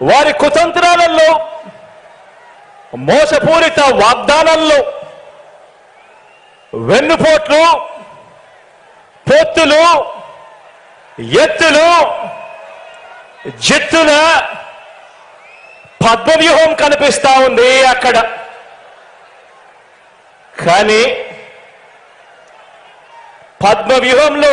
వారి కుతంత్రాలలో మోసపూరిత వాగ్దానాల్లో వెన్నుపోట్లు పొత్తులు ఎత్తులు జిత్తుల పద్మవ్యూహం కనిపిస్తా ఉంది అక్కడ. కానీ పద్మవ్యూహంలో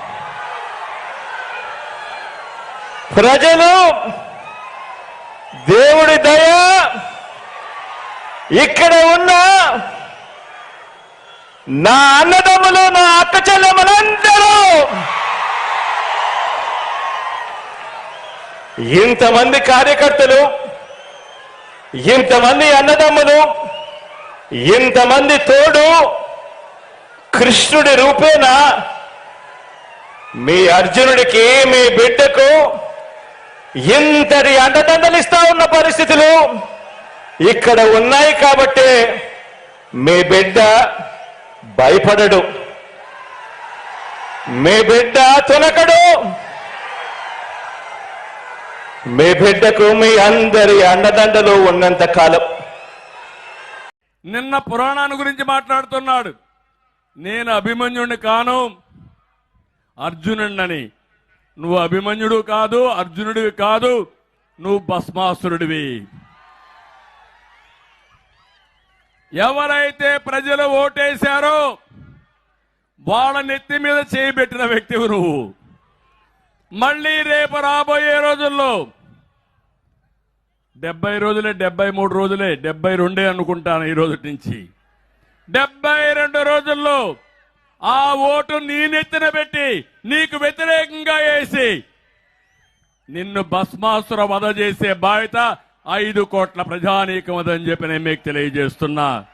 ప్రజలు దేవుడి దయ ఇక్కడ ఉన్న నా అన్నదమ్ములు నా అక్క చెల్లెమ్మలందరూ ఇంతమంది కార్యకర్తలు ఇంతమంది అన్నదమ్ములు ఇంతమంది తోడు కృష్ణుడి రూపేణ మీ అర్జునుడికి మీ బిడ్డకు ఇంతటి అండదండలిస్తా ఉన్న పరిస్థితులు ఇక్కడ ఉన్నాయి కాబట్టి మీ బిడ్డ భయపడడు. మీ బిడ్డ తొలకడు మీ బిడ్డకు మీ అందరి అండదండలు ఉన్నంత కాలం. నిన్న పురాణాన్ని గురించి మాట్లాడుతున్నాడు. నేను అభిమన్యుడిని కాను అర్జునుడిని నువ్వు అభిమన్యుడు కాదు అర్జునుడివి కాదు నువ్వు భస్మాసురుడివి. ఎవరైతే ప్రజలు ఓటేశారో వాళ్ళ నెత్తి మీద చేయి పెట్టిన వ్యక్తివి నువ్వు. మళ్ళీ రేపు రాబోయే రోజుల్లో డెబ్బై రోజులే డెబ్బై మూడు రోజులే డెబ్బై రెండే అనుకుంటాను ఈ రోజు నుంచి. డెబ్బై రెండు రోజుల్లో ఆ ఓటు నీ నెత్తిన పెట్టి నీకు వ్యతిరేకంగా వేసి నిన్ను భస్మాసుర వధ చేసే బాధ్యత ఐదు కోట్ల ప్రజానీకం అదని చెప్పి నేను మీకు తెలియజేస్తున్నా.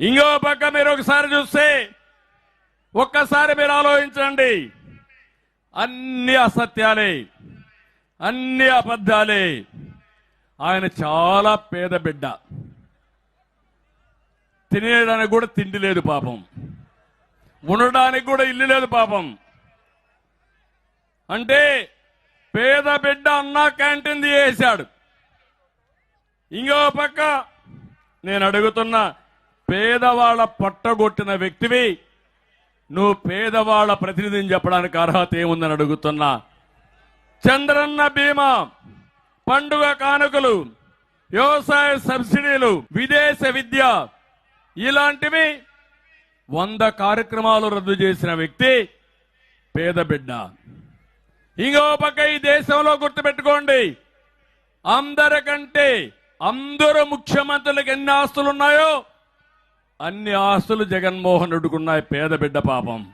ఇంకో పక్క మీరు ఒకసారి చూస్తే ఒక్కసారి మీరు ఆలోచించండి. అన్ని అసత్యాలే అన్ని అబద్ధాలే. ఆయన చాలా పేద బిడ్డ. తినేయడానికి కూడా తిండి లేదు పాపం. ఉండడానికి కూడా ఇల్లు లేదు పాపం. అంటే పేద బిడ్డ అన్నా క్యాంటీన్ తీయేశాడు. ఇంకో పక్క నేను అడుగుతున్నా పేదవాళ్ళ పట్టగొట్టిన వ్యక్తివి నువ్వు పేదవాళ్ళ ప్రతినిధిని చెప్పడానికి అర్హత ఏముందని అడుగుతున్నా చంద్రన్న బీమా పండుగ కానుకలు వ్యవసాయ సబ్సిడీలు విదేశ విద్య ఇలాంటివి వంద కార్యక్రమాలు రద్దు చేసిన వ్యక్తి పేద బిడ్డ. ఇంకో పక్క ఈ దేశంలో గుర్తుపెట్టుకోండి. అందరికంటే అందరు ముఖ్యమంత్రులకు ఎన్ని ఆస్తులు ఉన్నాయో అన్ని ఆస్తులు జగన్మోహన్ రెడ్డికున్నాయి పేద బిడ్డ పాపం.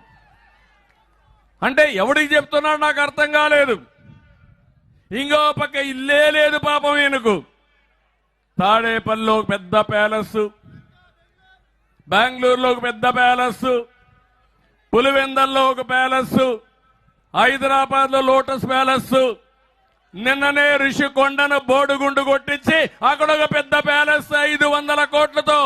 అంటే ఎవడికి చెప్తున్నాడు నాకు అర్థం కాలేదు. ఇంకో పక్క ఇల్లే లేదు పాపం ఈయనకు. తాడేపల్లిలో పెద్ద ప్యాలెస్ బెంగళూరులో ఒక పెద్ద ప్యాలెస్ పులివెందల్లో ఒక ప్యాలెస్ హైదరాబాద్లో లోటస్ ప్యాలెస్. నిన్ననే రిషికొండను బోడుగుండు కొట్టించి అక్కడ ఒక పెద్ద ప్యాలెస్ ఐదు వందల కోట్లతో.